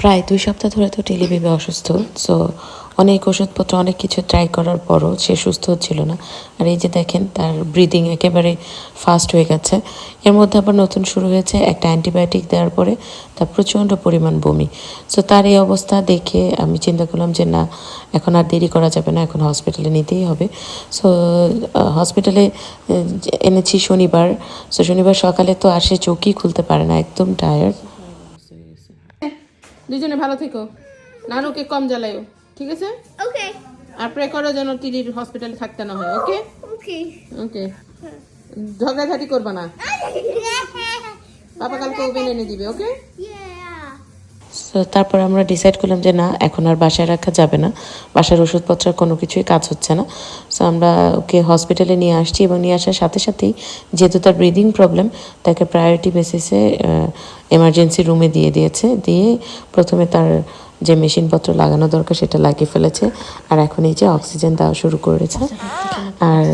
প্রায় দুই সপ্তাহ ধরে তো টেলি বেবি অসুস্থ সো অনেক ওষুধপত্র, অনেক কিছু ট্রাই করার পরও সে সুস্থ হচ্ছিল না। আর এই যে দেখেন, তার ব্রিদিং একেবারে ফাস্ট হয়ে গেছে। এর মধ্যে আবার নতুন শুরু হয়েছে একটা অ্যান্টিবায়োটিক দেওয়ার পরে, তার প্রচণ্ড পরিমাণ বমি। সো তার এই অবস্থা দেখে আমি চিন্তা করলাম যে, না, এখন আর দেরি করা যাবে না, এখন হসপিটালে নিতেই হবে। সো হসপিটালে এনেছি শনিবার। সো শনিবার সকালে তো আসে চোখই খুলতে পারে না, একদম টায়ার্ড দুজনে ভালো থেকো। নানুকে কম জ্বালাইও ঠিক আছে? ওকে আর প্রে করো যেন টিলির হসপিটালে থাকতে না হয় ওকে ওকে ওকে ঝগড়াঝাটি করবা না। পাপা কালকে ওভেন এনে দিবে ওকে. তারপর আমরা ডিসাইড করলাম যে না, এখন আর বাসায় রাখা যাবে না। বাসার ওষুধপত্রের কোনো কিছুই কাজ হচ্ছে না। সো আমরা ওকে হসপিটালে নিয়ে আসছি এবং নিয়ে আসার সাথে সাথেই যেহেতু তার ব্রিদিং প্রবলেম তাকে প্রায়োরিটি বেসিসে এমার্জেন্সি রুমে দিয়ে দিয়েছে। দিয়ে প্রথমে তার যে মেশিনপত্র লাগানো দরকার সেটা লাগিয়ে ফেলেছে। আর এখন এই যে অক্সিজেন দেওয়া শুরু করেছে। আর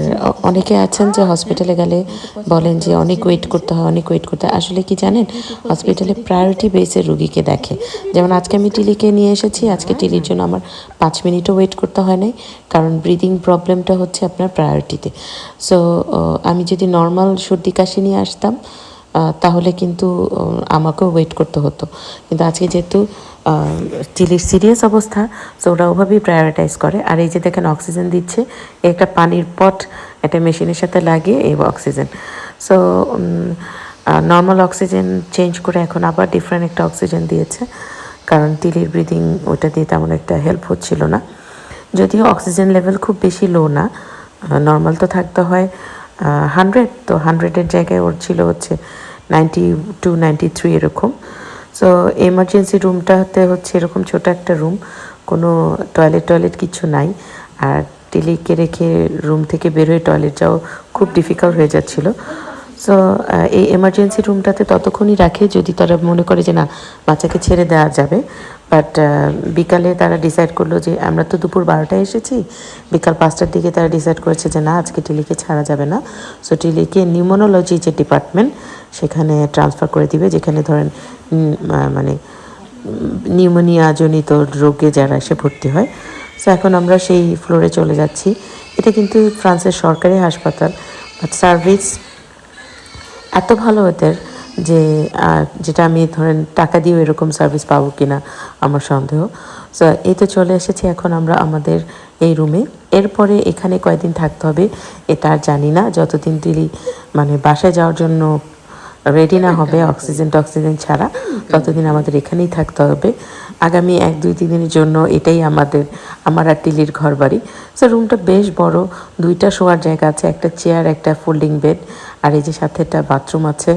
অনেকে আছেন যে হসপিটালে গেলে বলেন যে অনেক ওয়েট করতে হয়, অনেক ওয়েট করতে হয়। আসলে কি জানেন? হসপিটালে প্রায়োরিটি বেসে রুগীকে দেখে। যেমন আজকে আমি টিলিকে নিয়ে এসেছি, আজকে টিলির জন্য আমার পাঁচ মিনিটও ওয়েট করতে হয় নাই, কারণ ব্রিদিং প্রবলেমটা হচ্ছে আপনার প্রায়োরিটিতে সো আমি যদি নর্মাল সর্দি কাশি নিয়ে আসতাম তাহলে কিন্তু আমাকেও ওয়েট করতে হতো। কিন্তু আজকে যেহেতু চিলির সিরিয়াস অবস্থা সো ওরা ওভাবেই প্রায়োরিটাইজ করে। আর এই যে দেখেন অক্সিজেন দিচ্ছে, একটা পানির পট একটা মেশিনের সাথে লাগিয়ে এই oxygen so normal oxygen change করে এখন আবার ডিফারেন্ট একটা অক্সিজেন দিয়েছে। কারণ টিলির ব্রিদিং ওটা দিয়ে তেমন একটা হেল্প হচ্ছিল না। যদিও অক্সিজেন লেভেল খুব বেশি লো না নর্মাল তো থাকতে হয়। হান্ড্রেড তো হান্ড্রেডের জায়গায় ওর ছিল হচ্ছে নাইনটি টু নাইনটি থ্রি এরকম সো এমার্জেন্সি রুমটাতে হচ্ছে এরকম ছোট একটা রুম কোনো টয়লেট টয়লেট কিছু নাই। আর টেলিকে রেখে রুম থেকে বের হয়ে টয়লেট যাওয়া খুব ডিফিকাল্ট হয়ে যাচ্ছিল। সো এই এমার্জেন্সি রুমটাতে ততক্ষণই রাখে যদি তারা মনে করে যে না, বাচ্চাকে ছেড়ে দেওয়া যাবে। বাট বিকালে তারা ডিসাইড করল যে আমরা তো দুপুর বারোটায় এসেছি। বিকাল পাঁচটার দিকে তারা ডিসাইড করেছে যে না, আজকে টিলিকে ছাড়া যাবে না। সো টিলিকে নিউমোনোলজি যে ডিপার্টমেন্ট সেখানে ট্রান্সফার করে দিবে, যেখানে ধরেন মানে নিউমোনিয়া জনিত রোগে যারা এসে ভর্তি হয়। সো এখন আমরা সেই ফ্লোরে চলে যাচ্ছি। এটা কিন্তু ফ্রান্সের সরকারি হাসপাতাল। বাট সার্ভিস এত ভালো ওদের যে যেটা আমি ধরেন টাকা দিয়েও এরকম সার্ভিস পাবো কিনা আমার সন্দেহ। সো এই তো চলে এসেছি এখন আমরা আমাদের এই রুমে এরপরে এখানে কয়দিন থাকতে হবে এটা আর জানি না। যতদিন দিলি মানে বাসায় যাওয়ার জন্য রেডি না হবে অক্সিজেন টক্সিজেন ছাড়া। ততদিন আমাদের এখানেই থাকতে হবে। আগামী এক, দুই তিন দিনের জন্য এটাই আমাদের, আমার আর টিলির ঘর বাড়ি সো রুমটা বেশ বড়। দুইটা শোয়ার জায়গা আছে, একটা চেয়ার একটা ফোল্ডিং বেড আর এই যে সাথে একটা বাথরুম আছে।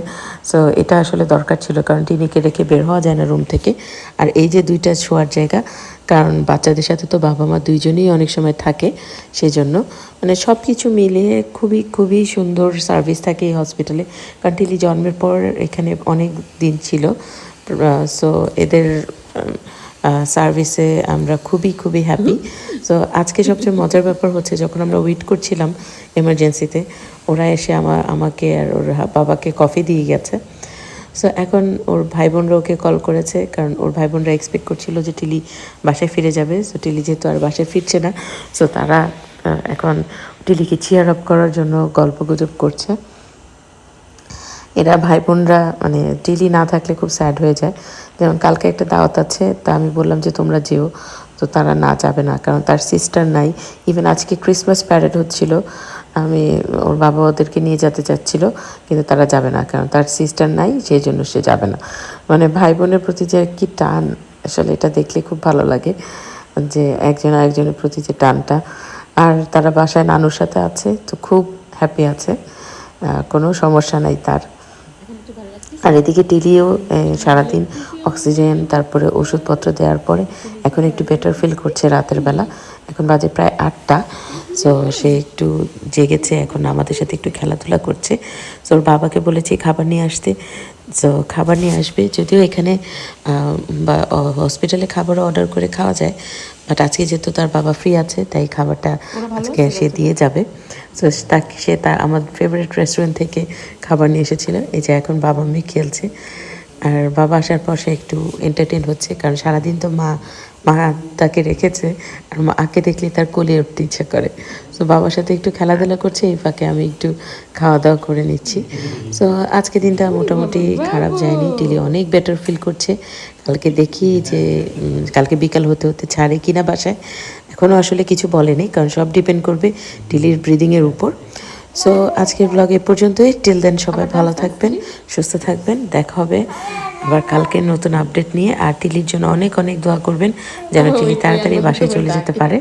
সো এটা আসলে দরকার ছিল, কারণ টিনিকে রেখে বের হওয়া যায় না রুম থেকে। আর এই যে দুইটা শোয়ার জায়গা কারণ বাচ্চাদের সাথে তো বাবা মা দুইজনেই অনেক সময় থাকে সেই জন্য মানে সব কিছু মিলিয়ে খুবই খুবই সুন্দর সার্ভিস থাকে এই হসপিটালে কারণ টিলি জন্মের পর এখানে অনেক দিন ছিল। সো এদের সার্ভিসে আমরা খুবই খুবই হ্যাপি সো আজকে সবচেয়ে মজার ব্যাপার হচ্ছে যখন আমরা ওয়েট করছিলাম এমার্জেন্সিতে ওরা এসে আমার আমাকে আর ওর বাবাকে কফি দিয়ে গেছে। সো এখন ওর ভাই বোনরা ওকে কল করেছে, কারণ ওর ভাই বোনরা এক্সপেক্ট করছিল যে টিলি বাসায় ফিরে যাবে। সো টিলি যেহেতু আর বাসায় ফিরছে না সো তারা এখন টিলিকে চিয়ার আপ করার জন্য গল্প গুজব করছে। এরা ভাই বোনরা মানে টিলি না থাকলে খুব স্যাড হয়ে যায়। যেমন কালকে একটা দাওয়াত আছে, তা আমি বললাম যে তোমরা যেও, তো তারা না যাবে না, কারণ তার সিস্টার নাই। ইভেন আজকে ক্রিসমাস প্যারেড হচ্ছিল আমি ওর বাবা ওদেরকে নিয়ে যেতে চাচ্ছিল কিন্তু তারা যাবে না কারণ তার সিস্টার নাই সেই জন্য সে যাবে না। মানে ভাই বোনের প্রতি যে কি টান আসলে এটা দেখলে খুব ভালো লাগে যে একজন আরেকজনের প্রতি যে টানটা। আর তারা বাসায় নানুর সাথে আছে তো খুব হ্যাপি আছে কোনো সমস্যা নাই তার। আর এদিকে টিলিও সারাদিন অক্সিজেন তারপরে ওষুধপত্র দেওয়ার পরে এখন একটু বেটার ফিল করছে রাতের বেলা। এখন বাজে প্রায় আটটা। সো সে একটু জেগেছে এখন আমাদের সাথে একটু খেলাধুলা করছে। সো ওর বাবাকে বলেছি খাবার নিয়ে আসতে। সো খাবার নিয়ে আসবে। যদিও এখানে বা হসপিটালে খাবারও অর্ডার করে খাওয়া যায়। বাট আজকে যেহেতু তার বাবা ফ্রি আছে তাই খাবারটা আজকে সে দিয়ে যাবে। সো তাকে সে তার আমার ফেভারিট রেস্টুরেন্ট থেকে খাবার নিয়ে এসেছিল। এই যে এখন বাবা মেয়ে খেলছে। আর বাবা আসার পর সে একটু এন্টারটেন হচ্ছে, কারণ সারাদিন তো মা মা তাকে রেখেছে, আর মাকে দেখলে তার কোলে উঠতে ইচ্ছা করে। তো বাবার সাথে একটু খেলাধুলা করছে, এই ফাঁকে আমি একটু খাওয়া দাওয়া করে নিচ্ছি। সো আজকে দিনটা মোটামুটি খারাপ যায়নি টিলি অনেক বেটার ফিল করছে। কালকে দেখি যে কালকে বিকাল হতে হতে ছাড়ে কিনা বাসায়। এখনও আসলে কিছু বলেনি কারণ সব ডিপেন্ড করবে টিলির ব্রিদিংয়ের উপর। সো আজকের ব্লগ এ পর্যন্তই। টিল দেন সবাই ভালো থাকবেন সুস্থ থাকবেন। দেখা হবে আবার কালকে নতুন আপডেট নিয়ে। আর টিলির জন্য অনেক অনেক দোয়া করবেন যেন টিলি তাড়াতাড়ি বাসায় চলে যেতে পারে।